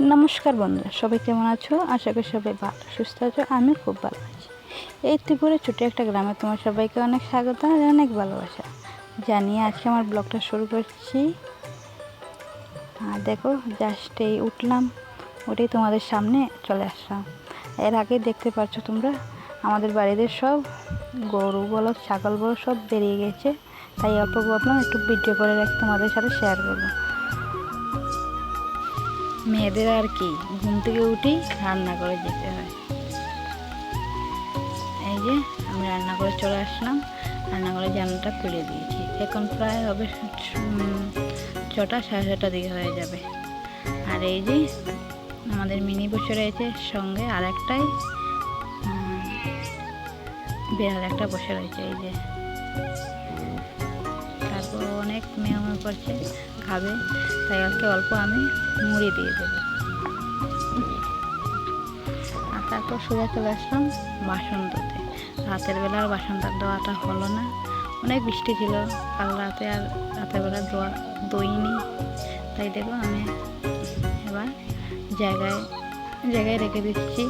নমস্কার বন্ধুরা, সবাই কেমন আছো? আশা করি সবাই ভালো, সুস্থ আছো আমি খুব ভালো আছি। এই ত্রিপুরা ছোটো একটা গ্রামে তোমার সবাইকে অনেক স্বাগত আর অনেক ভালোবাসা। জানিয়ে আজকে আমার ব্লগটা শুরু করছি। আর দেখো জাস্ট এই উঠলাম উঠেই তোমাদের সামনে চলে আসলাম। এর আগে দেখতে পাচ্ছ তোমরা, আমাদের বাড়িতে সব গরু বলো ছাগল বলো সব বেরিয়ে গেছে। তাই অল্প ভাবলাম একটু ভিডিও করে রাখি তোমাদের সাথে শেয়ার করব। মেয়েদের আর কি, ঘুম থেকে উঠেই রান্না করে যেতে হয়। এই যে আমি রান্না করে চলে আসলাম, রান্না করে জানাটা খুলে দিয়েছি। এখন প্রায় হবে ছটা সাড়ে ছটা দিকে হয়ে যাবে। আর এই যে আমাদের মিনি বসে রয়েছে সঙ্গে আর একটাই বিড়াল একটা বসে রয়েছে, এই যে। অনেক মেয়ে করছে খাবে, তাই ওকে অল্প আমি মুড়ি দিয়ে দেবো। আর তারপর সোজা চলে আসলাম বাসন ধুতে রাতের বেলা আর বাসনটা ধোয়াটা হলো না। অনেক বৃষ্টি ছিল, কাল রাতে আর রাতের বেলা ধোয়া দইনি। তাই দেখো আমি এবার জায়গায় জায়গায় রেখে দিচ্ছি।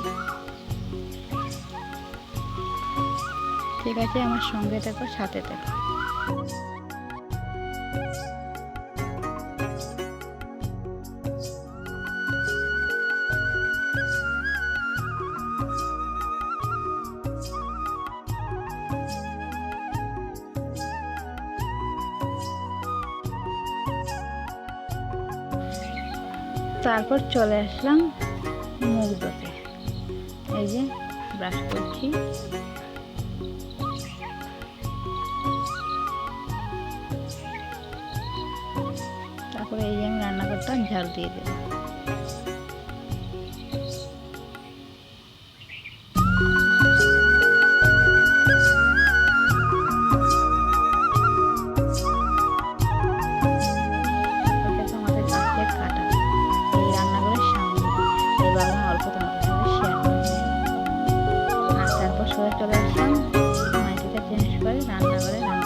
ঠিক আছে, আমার সঙ্গে দেখো সাথে দেখো তারপর চলে আসলাম মুখ ধুতে এই যে ব্রাশ করছি। তারপরে এই যে আমি রান্নাঘরটা ঝাল দিয়ে দেবো করে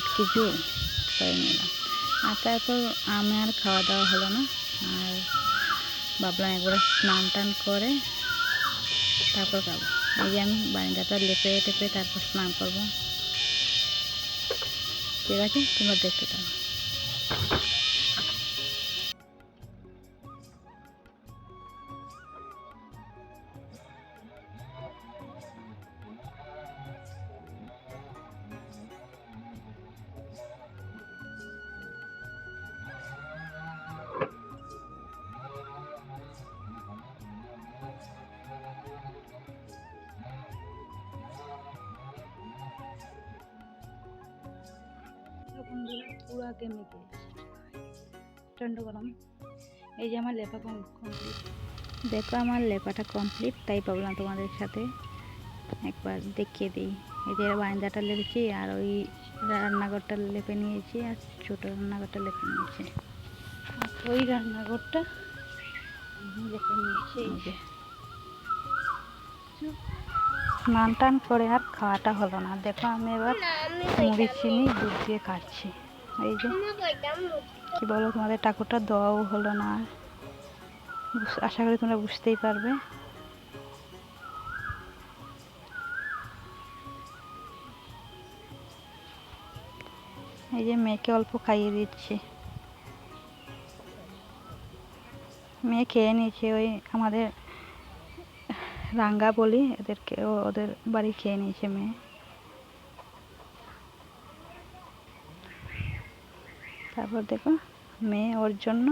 শুটকি কিছু করে নিলাম। আর তারপর আমি আর খাওয়া দাওয়া হলো না। আর ভাবলাম একবার স্নান টান করে তারপর খাব। এই যে আমি বারান্দাটা লেপে টেপে তারপর স্নান করব। ঠিক আছে? তোমরা দেখতে থাকো। পুরো প্রচণ্ড গরম এই যে আমার লেপা কমপ্লিট দেখো আমার লেপাটা কমপ্লিট তাই ভাবলাম তোমাদের সাথে একবার দেখিয়ে দিই। এই যে বারান্দাটা লেপেছি আর ওই রান্নাঘরটা লেপে নিয়েছি আর ছোটো রান্নাঘরটা লেপে নিয়েছি। আর ওই রান্নাঘরটা লেপে নিয়েছি। এই যে। স্নান টান করে আর খাওয়াটা হলো না। দেখো আমি এবার মুড়ি চিনি, দুধ দিয়ে খাচ্ছি। এই যে, কি বলো তোমাদের, ঠাকুরটা দেওয়াও হলো না। আশা করি তোমরা বুঝতেই পারবে। এই যে মেয়েকে অল্প খাইয়ে দিচ্ছি। মেয়ে খেয়ে নিয়েছে ওই আমাদের রাঙ্গা বলি, এদেরকে ওদের বাড়ি খেয়ে নিয়েছে মেয়ে। তারপর দেখো, মেয়ে ওর জন্য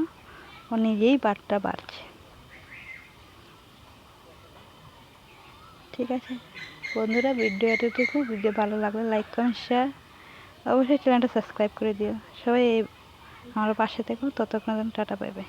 ও নিজেই বাটটা বাড়ছে। ঠিক আছে? বন্ধুরা ভিডিও এতটুকু ভিডিও ভালো লাগলে লাইক কমেন্ট শেয়ার অবশ্যই চ্যানেলটা সাবস্ক্রাইব করে দিও। সবাই আমার পাশে থেকো, ততক্ষণ টাটা পাবে